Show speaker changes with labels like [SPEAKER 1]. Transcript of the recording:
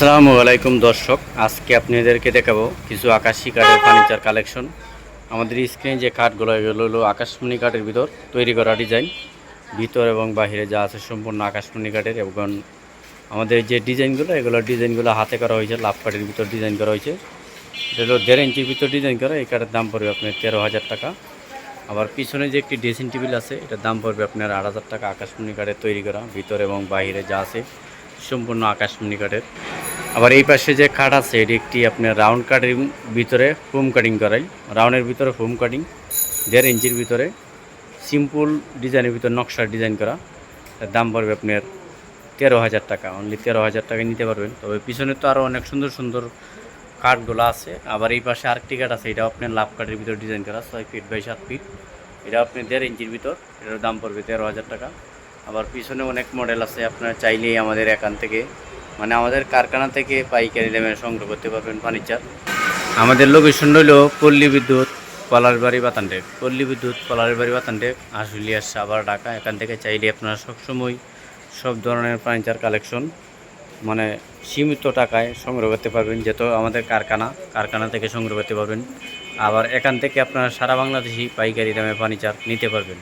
[SPEAKER 1] আসসালামু আলাইকুম দর্শক আজকে আপনাদেরকে দেখাবো কিছু আকাশি কাঠের ফার্নিচার কালেকশন। আমাদের স্ক্রিনে যে কাঠগুলো এগুলো হলো আকাশমণি কাঠের ভিতর তৈরি করা ডিজাইন। ভিতর এবং বাহিরে যা আছে সম্পূর্ণ আকাশমণি কাঠের এবং আমাদের যে ডিজাইনগুলো এগুলো ডিজাইনগুলো হাতে করা হয়েছে লাভ কাঠের ভিতর ডিজাইন করা হয়েছে। এটা হলো দেড় ইঞ্চির ভিতর ডিজাইন করা এই কাঠের দাম পড়বে আপনার তেরো হাজার টাকা। আবার পিছনে যে একটি ড্রেসিং টেবিল আছে এটার দাম পড়বে আপনার আট হাজার টাকা আকাশমণি কাঠের তৈরি করা। ভিতর এবং বাহিরে যা আছে সম্পূর্ণ আকাশমণি কাঠের। আবার এই পাশে যে কাঠ আছে, এটি একটি আপনার রাউন্ড কাঠের ভিতরে ফোম কাটিং করাই। রাউন্ডের ভিতরে ফোম কাটিং দেড় ইঞ্চির ভিতরে সিম্পল ডিজাইনের ভিতরে নকশার ডিজাইন করা। তার দাম পড়বে আপনার তেরো হাজার টাকা। অনলি তেরো হাজার টাকা নিতে পারবেন। তবে পিছনে তো আরও অনেক সুন্দর সুন্দর কাঠগুলো আছে। আবার এই পাশে আরেকটি কাঠ আছে এটা আপনার লাভ কাঠের ভিতর ডিজাইন করা, ছয় ফিট বাই সাত ফিট এটা আপনি দেড় ইঞ্চির ভিতর। এটার দাম পড়বে তেরো হাজার টাকা। আবার পিছনে অনেক মডেল আছে, আপনারা চাইলেই আমাদের এখান থেকে মানে আমাদের কারখানা থেকে পাইকারি দামে সংগ্রহ করতে পারবেন ফার্নিচার। আমাদের লোকেশন রইল পল্লী বিদ্যুৎ পলারবাড়ি বাতানটেক। পল্লী বিদ্যুৎ পলারবাড়ি বাতানটেক, আশুলিয়া, সাভার, ঢাকা। এখান থেকে চাইলে আপনারা সবসময় সব ধরনের ফার্নিচার কালেকশন মানে সীমিত টাকায় সংগ্রহ করতে পারবেন, যেহেতু আমাদের কারখানা কারখানা থেকে সংগ্রহ করতে পারবেন। আবার এখান থেকে আপনারা সারা বাংলাদেশি পাইকারি দামে ফার্নিচার নিতে পারবেন।